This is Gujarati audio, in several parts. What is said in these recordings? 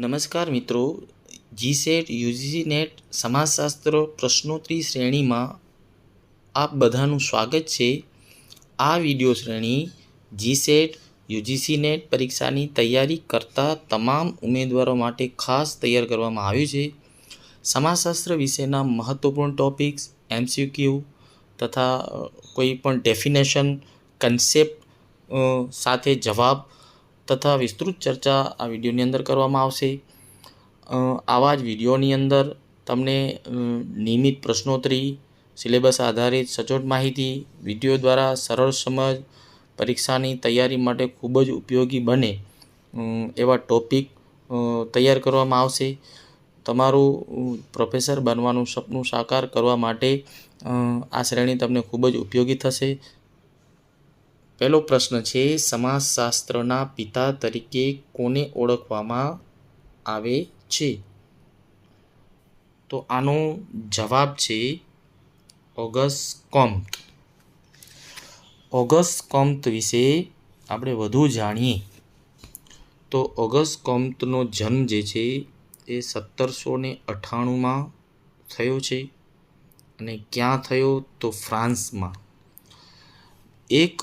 નમસ્કાર મિત્રો. જીસેટ યુજીસી નેટ સમાજશાસ્ત્ર, પ્રશ્નોત્તરી શ્રેણીમાં આપ બધાનું સ્વાગત છે. આ વિડિયો શ્રેણી જીસેટ યુજીસી નેટ પરીક્ષાની તૈયારી કરતા તમામ ઉમેદવારો માટે ખાસ તૈયાર કરવામાં આવ્યું છે. સમાજશાસ્ત્ર વિશેના મહત્વપૂર્ણ ટોપિક્સ, એમસીક્યુ તથા કોઈ પણ ડેફિનેશન, કન્સેપ્ટ સાથે જવાબ તથા વિસ્તૃત ચર્ચા આ વિડીયોની અંદર કરવામાં આવશે. આવા જ વિડીયોની અંદર તમને નિયમિત પ્રશ્નોત્તરી, સિલેબસ આધારિત સચોટ માહિતી, વીડિયો દ્વારા સરળ સમજ, પરીક્ષાની તૈયારી માટે ખૂબ જ ઉપયોગી બને એવા ટોપિક તૈયાર કરવામાં આવશે. તમારું પ્રોફેસર બનવાનું સપનું સાકાર કરવા માટે આ શ્રેણી તમને ખૂબ જ ઉપયોગી થશે. પહેલો પ્રશ્ન છે, સમાજશાસ્ત્રના પિતા તરીકે કોને ઓળખવામાં આવે છે? તો આનો જવાબ છે, ઓગસ્ટ કોમ્ત. ઓગસ્ટ કોમ્ત વિશે આપણે વધુ જાણીએ. તો ઓગસ્ટ કોમ્તનો જન્મ જે છે, એ સત્તરસો ને અઠ્ઠાણુંમાં થયો છે અને ક્યાં થયો? તો ફ્રાન્સમાં. એક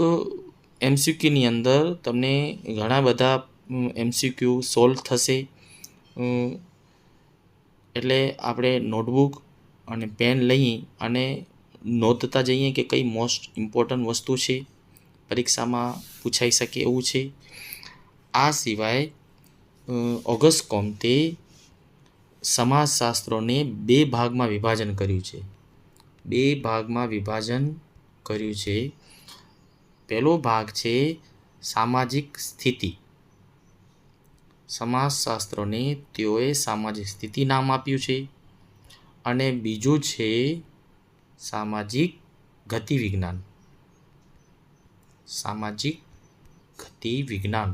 એમસીક્યુની અંદર તમને ઘણા બધા એમસીક્યુ સોલ્વ થશે. એટલે આપણે નોટબુક અને પેન લઈ અને નોંધતા જઈએ કે કઈ મોસ્ટ ઇમ્પોર્ટન્ટ વસ્તુ છે. પરીક્ષામાં પૂછાઈ શકે એવું છે. આ સિવાય ઓગસ્ટ કોમતે સમાજશાસ્ત્રોને બે ભાગમાં વિભાજન કર્યું છે. બે ભાગમાં વિભાજન કર્યું છે. પહેલો ભાગ છે સામાજિક સ્થિતિ. સમાજશાસ્ત્રને તેઓએ સામાજિક સ્થિતિ નામ આપ્યું છે અને બીજું છે સામાજિક ગતિ વિજ્ઞાન સામાજિક ગતિ વિજ્ઞાન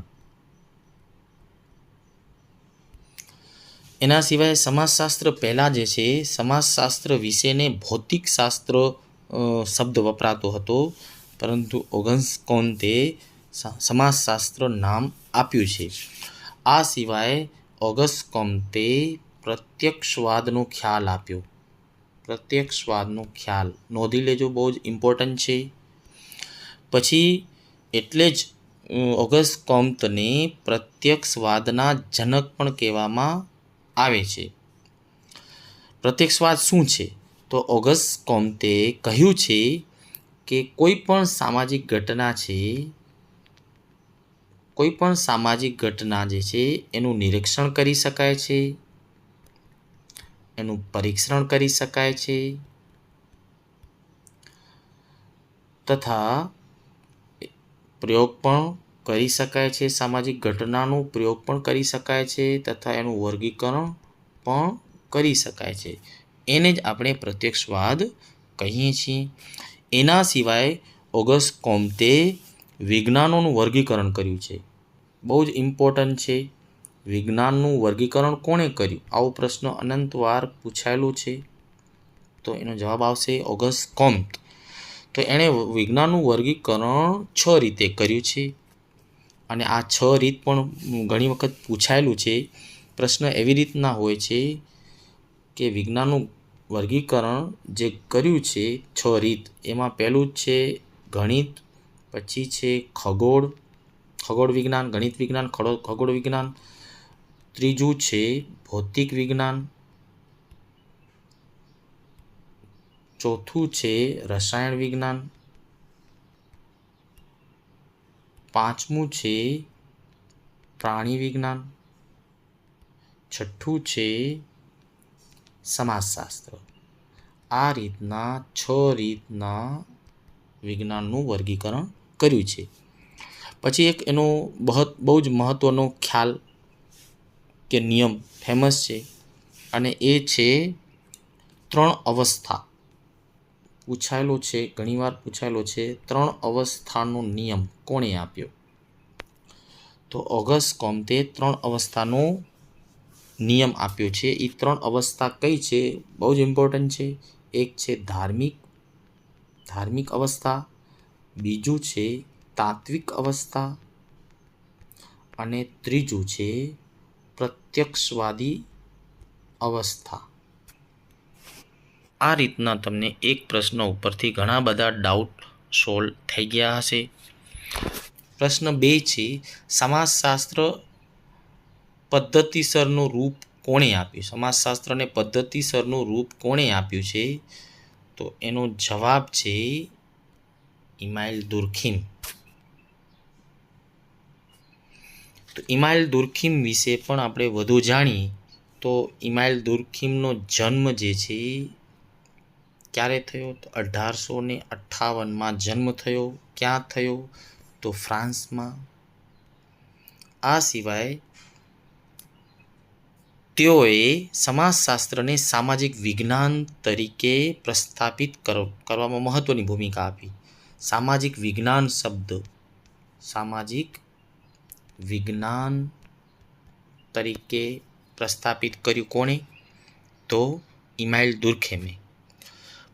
એના સિવાય સમાજશાસ્ત્ર પહેલાં જે છે, સમાજશાસ્ત્ર વિશેને ભૌતિક શાસ્ત્ર શબ્દ વપરાતો હતો. પરંતુ ઓગન્સ કોન્તે સમાજશાસ્ત્ર નામ આપ્યું છે. આ સિવાય ઓગસ્ટ કોમ્તે પ્રત્યક્ષવાદનો ખ્યાલ આપ્યો. પ્રત્યક્ષવાદનો ખ્યાલ. નોંધી લેજો, બહુ જ ઇમ્પોર્ટન્ટ છે. પછી એટલે જ ઓગસ્ટ કોમ્તને પ્રત્યક્ષવાદના જનક પણ કહેવામાં આવે છે. પ્રત્યક્ષવાદ શું છે? તો ઓગસ્ટ કોમ્તે કહ્યું છે કે કોઈ પણ સામાજિક ઘટના છે, કોઈ પણ સામાજિક ઘટના જે છે, એનું નિરીક્ષણ કરી શકાય છે, એનું પરીક્ષણ કરી શકાય છે, તથા પ્રયોગ પણ કરી શકાય છે, સામાજિક ઘટનાનો પ્રયોગ પણ કરી શકાય છે, તથા એનું વર્ગીકરણ પણ કરી શકાય છે. એને જ આપણે પ્રત્યક્ષવાદ કહીએ છીએ. એના સિવાય ઓગસ્ટ કોમ્તે વિજ્ઞાનોનું વર્ગીકરણ કર્યું છે. બહુ જ ઇમ્પોર્ટન્ટ છે. વિજ્ઞાનનું વર્ગીકરણ કોણે કર્યું? આવો પ્રશ્ન અનંતવાર પૂછાયેલો છે. તો એનો જવાબ આવશે ઓગસ્ટ કોમ્ત. તો એણે વિજ્ઞાનનું વર્ગીકરણ છ રીતે કર્યું છે. અને આ છ રીત પણ ઘણી વખત પૂછાયેલું છે. પ્રશ્ન એવી રીતના હોય છે કે વિજ્ઞાનનું વર્ગીકરણ જે કર્યું છે, છ રીત. એમાં પહેલું છે ગણિત, પછી છે ખગોળ ખગોળ વિજ્ઞાન, ગણિત વિજ્ઞાન ખગોળ વિજ્ઞાન. ત્રીજું છે ભૌતિક વિજ્ઞાન. ચોથું છે રસાયણ વિજ્ઞાન. પાંચમું છે પ્રાણી વિજ્ઞાન. છઠ્ઠું છે સમાજશાસ્ત્ર. આ રીતના છ રીતના વિજ્ઞાનનું વર્ગીકરણ કર્યું છે. પછી એક એનો બહુ બહુ જ મહત્ત્વનો ખ્યાલ કે નિયમ ફેમસ છે અને એ છે ત્રણ અવસ્થા. પૂછાયેલો છે, ઘણીવાર પૂછાયેલો છે, ત્રણ અવસ્થાનો નિયમ કોણે આપ્યો? તો ઓગસ્ટ કોમતે ત્રણ અવસ્થાનો નિયમ આપ્યો છે. એ ત્રણ અવસ્થા કઈ છે? બહુ જ ઇમ્પોર્ટન્ટ છે. એક છે ધાર્મિક ધાર્મિક અવસ્થા, બીજું છે તાત્વિક અવસ્થા, અને ત્રીજું છે પ્રત્યક્ષવાદી અવસ્થા. આ રીતના તમને એક પ્રશ્ન ઉપરથી ઘણા બધા ડાઉટ સોલ્વ થઈ ગયા હશે. પ્રશ્ન બે છે, સમાજશાસ્ત્ર પદ્ધતિસરનું રૂપ કોણે આપ્યું? સમાજશાસ્ત્રને પદ્ધતિસરનું રૂપ કોણે આપ્યું છે? તો એનો જવાબ છે ઇમાઇલ દુર્ખિમ. તો ઇમાઇલ દુર્ખિમ વિશે પણ આપણે વધુ જાણીએ, તો ઇમાઇલ દુર્ખિમનો જન્મ જે છે, ક્યારે થયો? તો અઢારસો ને અઠ્ઠાવનમાં જન્મ થયો. ક્યાં થયો? તો ફ્રાન્સમાં. આ સિવાય તેઓએ સમાજશાસ્ત્રને સામાજિક વિજ્ઞાન તરીકે પ્રસ્થાપિત કરવામાં મહત્ત્વની ભૂમિકા આપી. સામાજિક વિજ્ઞાન શબ્દ, સામાજિક વિજ્ઞાન તરીકે પ્રસ્થાપિત કર્યું કોણે? તો ઇમાઇલ દુર્ખેમે.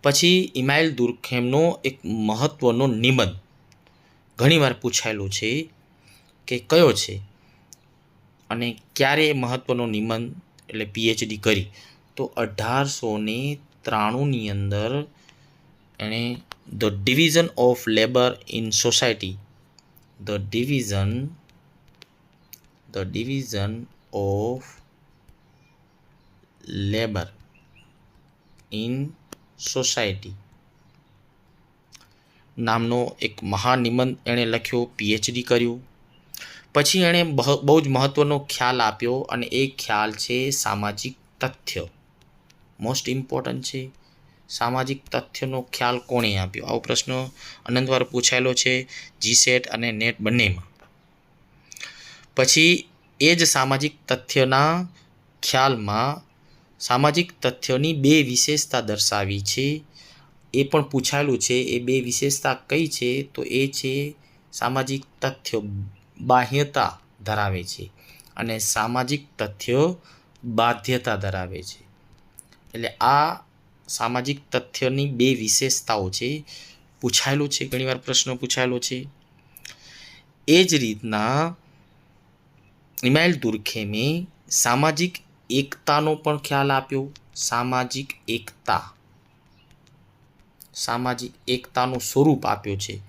પછી ઇમાઇલ દુર્ખેમનો એક મહત્ત્વનો નિબંધ ઘણીવાર પૂછાયેલો છે કે કયો છે અને ક્યારે મહત્ત્વનો નિબંધ એટલે પીએચડી કરી. તો અઢારસો ને ત્રાણુંની અંદર એણે the division of labour in society the division the division of labour in society નામનો એક મહાનિબંધ એણે લખ્યો પીએચડી કર્યું. પછી એણે બહુ જ મહત્ત્વનો ખ્યાલ આપ્યો અને એ ખ્યાલ છે સામાજિક તથ્ય. મોસ્ટ ઇમ્પોર્ટન્ટ છે સામાજિક તથ્યનો ખ્યાલ કોણે આપ્યો? આવો પ્રશ્ન અનંતવાર પૂછાયેલો છે જીસેટ અને નેટ બંનેમાં. પછી એ જ સામાજિક તથ્યના ખ્યાલમાં સામાજિક તથ્યોની બે વિશેષતા દર્શાવી છે. એ પણ પૂછાયેલું છે, એ બે વિશેષતા કઈ છે? તો એ છે સામાજિક તથ્યો બાહ્યતા ધરાવે છે અને સામાજિક તથ્યો બાધ્યતા ધરાવે છે. એટલે આ સામાજિક તથ્યની બે વિશેષતાઓ છે. પૂછાયેલું છે, ઘણીવાર પ્રશ્ન પૂછાયેલો છે. એ જ રીતના ઇમાઇલ દુર્ખેમે સામાજિક એકતાનો પણ ખ્યાલ આપ્યો. સામાજિક એકતા. સામાજિક એકતાનું સ્વરૂપ આપ્યો છે.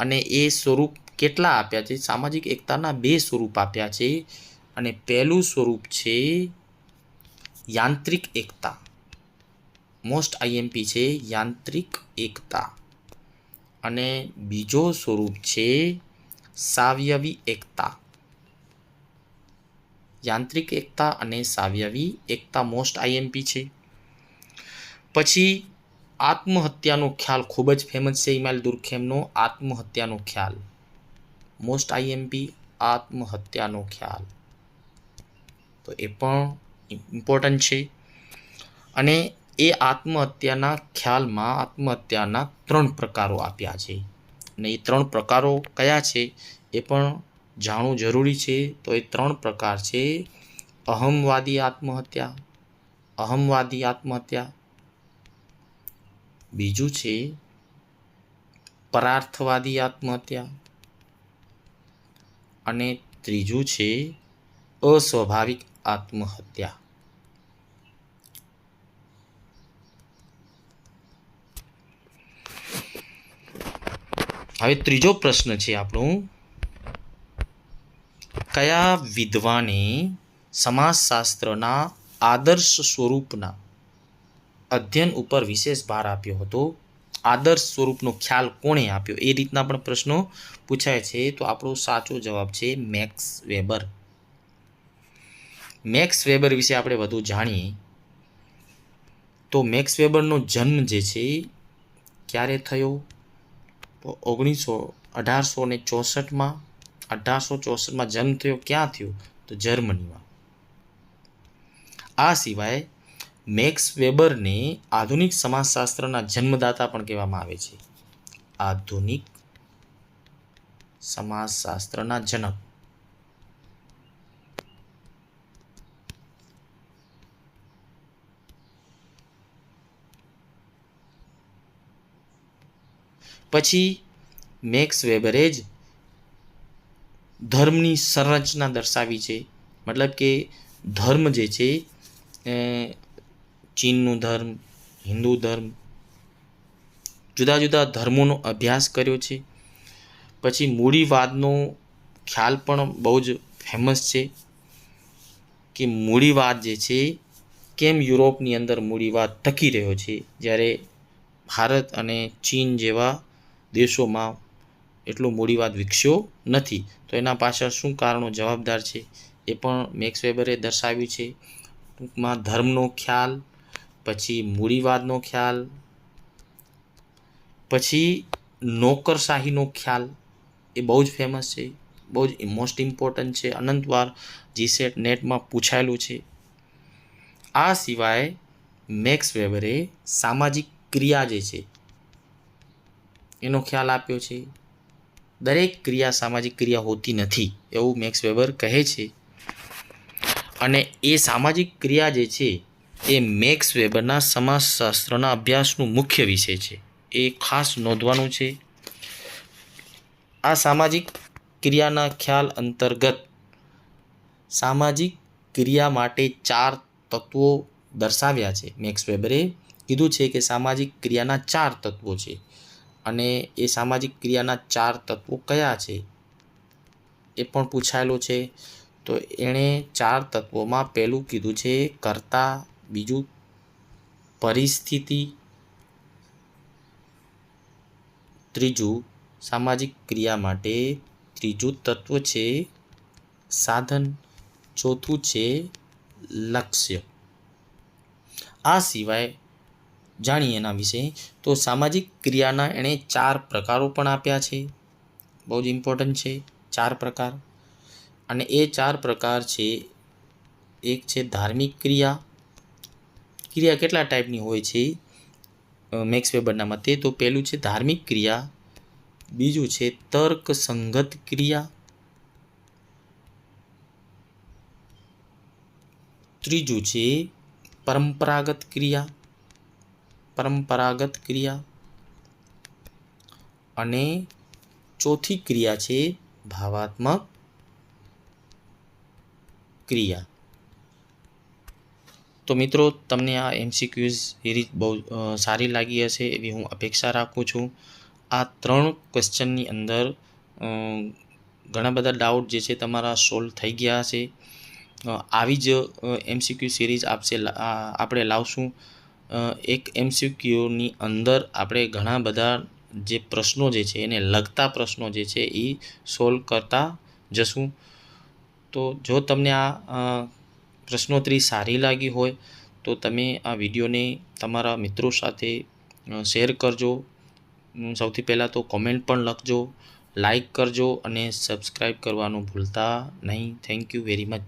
અને એ સ્વરૂપ કેટલા આપ્યા છે? સામાજિક એકતાના બે સ્વરૂપ આપ્યા છે અને પહેલું સ્વરૂપ છે યાંત્રિક એકતા. મોસ્ટ આઈએમપી છે યાંત્રિક એકતા. અને બીજો સ્વરૂપ છે સાવયવી એકતા. યાંત્રિક એકતા અને સાવયવી એકતા મોસ્ટ આઈએમપી છે. પછી આત્મહત્યાનો ખ્યાલ ખૂબ જ ફેમસ છે ઇમાલ દુર્ખેમનો આત્મહત્યાનો ખ્યાલ. મોસ્ટ આઈએમપી આત્મહત્યાનો ખ્યાલ. તો એ પણ ઇમ્પોર્ટન્ટ છે. અને એ આત્મહત્યાના ખ્યાલમાં આત્મહત્યાના ત્રણ પ્રકારો આપ્યા છે. અને એ ત્રણ પ્રકારો કયા છે એ પણ જાણવું જરૂરી છે. તો એ ત્રણ પ્રકાર છે. અહમવાદી આત્મહત્યા અહમવાદી આત્મહત્યા. બીજું છે પરાર્થવાદી આત્મહત્યા. અને ત્રીજું છે, અસ્વાભાવિક આત્મહત્યા. હવે ત્રીજો પ્રશ્ન છે આપણું. કયા વિદ્વાને સમાજશાસ્ત્રના આદર્શ સ્વરૂપના અધ્યયન ઉપર વિશેષ ભાર આપ્યો હતો? આદર્શ સ્વરૂપનો ખ્યાલ કોણે આપ્યો? એ રીતના પણ પ્રશ્નો પૂછાય છે. તો આપણો સાચો જવાબ છે મેક્સ વેબર. મેક્સ વેબર વિશે આપણે વધુ જાણીએ. તો મેક્સ વેબરનો જન્મ જે છે, ક્યારે થયો? તો ઓગણીસો અઢારસો ને ચોસઠમાં, અઢારસો ચોસઠમાં જન્મ થયો, ક્યાં થયો? તો જર્મનીમાં. આ સિવાય મેક્સ વેબરને આધુનિક સમાજશાસ્ત્રના જન્મદાતા પણ કહેવામાં આવે છે. આધુનિક સમાજશાસ્ત્રના જનક. પછી મેક્સ વેબરે જ ધર્મની સંરચના દર્શાવી છે. મતલબ કે ધર્મ જે છે ચીનનું ધર્મ, હિન્દુ ધર્મ, જુદા જુદા ધર્મોનો અભ્યાસ કર્યો છે. પછી મૂડીવાદનો ખ્યાલ પણ બહુ જ ફેમસ છે કે મૂડીવાદ જે છે, કેમ યુરોપની અંદર મૂડીવાદ ટકી રહ્યો છે? જ્યારે ભારત અને ચીન જેવા દેશોમાં એટલો મૂડીવાદ વિકસ્યો નથી. તો એના પાછળ શું કારણો જવાબદાર છે એ પણ મેક્સ વેબરે દર્શાવ્યું છે. ટૂંકમાં ધર્મનો ખ્યાલ પછી મૂડીવાદનો ખ્યાલ, પછી નોકરશાહીનો ખ્યાલ, એ બહુ જ ફેમસ છે, બહુ જ મોસ્ટ ઇમ્પોર્ટન્ટ છે, અનંતવાર જીસેટ નેટમાં પૂછાયેલું છે. આ સિવાય મેક્સ વેબરે સામાજિક ક્રિયા જે છે, એનો ખ્યાલ આપ્યો છે. દરેક ક્રિયા સામાજિક ક્રિયા હોતી નથી એવું મેક્સ વેબર કહે છે. અને એ સામાજિક ક્રિયા જે છે એ મેક્સ વેબરના સમાજશાસ્ત્રના અભ્યાસનું મુખ્ય વિષય છે. એ ખાસ નોંધવાનું છે. આ સામાજિક ક્રિયાના ખ્યાલ અંતર્ગત સામાજિક ક્રિયા માટે ચાર તત્વો દર્શાવ્યા છે. મેક્સ વેબરે કીધું છે કે સામાજિક ક્રિયાના ચાર તત્વો છે અને એ સામાજિક ક્રિયાના ચાર તત્વો કયા છે? એ પણ પૂછાયેલો છે. તો એણે ચાર તત્વોમાં પહેલું કીધું છે, કર્તા બીજું પરિસ્થિતિ. ત્રીજું, સામાજિક ક્રિયા માટે. ત્રીજું તત્વ છે સાધન. ચોથું છે લક્ષ્ય. આ સિવાય જાણીએ એના વિશે તો સામાજિક ક્રિયાના એણે ચાર પ્રકારો પણ આપ્યા છે. બહુ જ ઇમ્પોર્ટન્ટ છે ચાર પ્રકાર. અને એ ચાર પ્રકાર છે, એક છે ધાર્મિક ક્રિયા ક્રિયા કેટલા ટાઈપની હોય છે મેક્સ વેબરના મતે તો પહેલું છે ધાર્મિક ક્રિયા, બીજું છે તર્ક સંગત ક્રિયા, ત્રીજું છે પરંપરાગત ક્રિયા પરંપરાગત ક્રિયા અને ચોથી ક્રિયા છે ભાવાત્મક ક્રિયા. તો મિત્રો, તમને આ એમસીક્યુઝ સિરીઝ બહુ સારી લાગી હશે એવી હું અપેક્ષા રાખું છું. આ ત્રણ ક્વેશ્ચનની અંદર ઘણા બધા ડાઉટ જે છે તમારા સોલ્વ થઈ ગયા હશે. આવી જ એમસીક્યુ સિરીઝ આપશે આપણે લાવશું. એક એમસીક્યુની અંદર આપણે ઘણા બધા જે પ્રશ્નો જે છે, એને લગતા પ્રશ્નો જે છે એ સોલ્વ કરતા જશું. તો જો તમને આ પ્રશ્નોત્તરી સારી લાગી હોય તો તમે આ વિડીયોને તમારા મિત્રો સાથે શેર કરજો. સૌથી પહેલાં તો કોમેન્ટ પણ લખજો, લાઈક કરજો અને સબસ્ક્રાઈબ કરવાનું ભૂલતા નહીં. Thank you very much.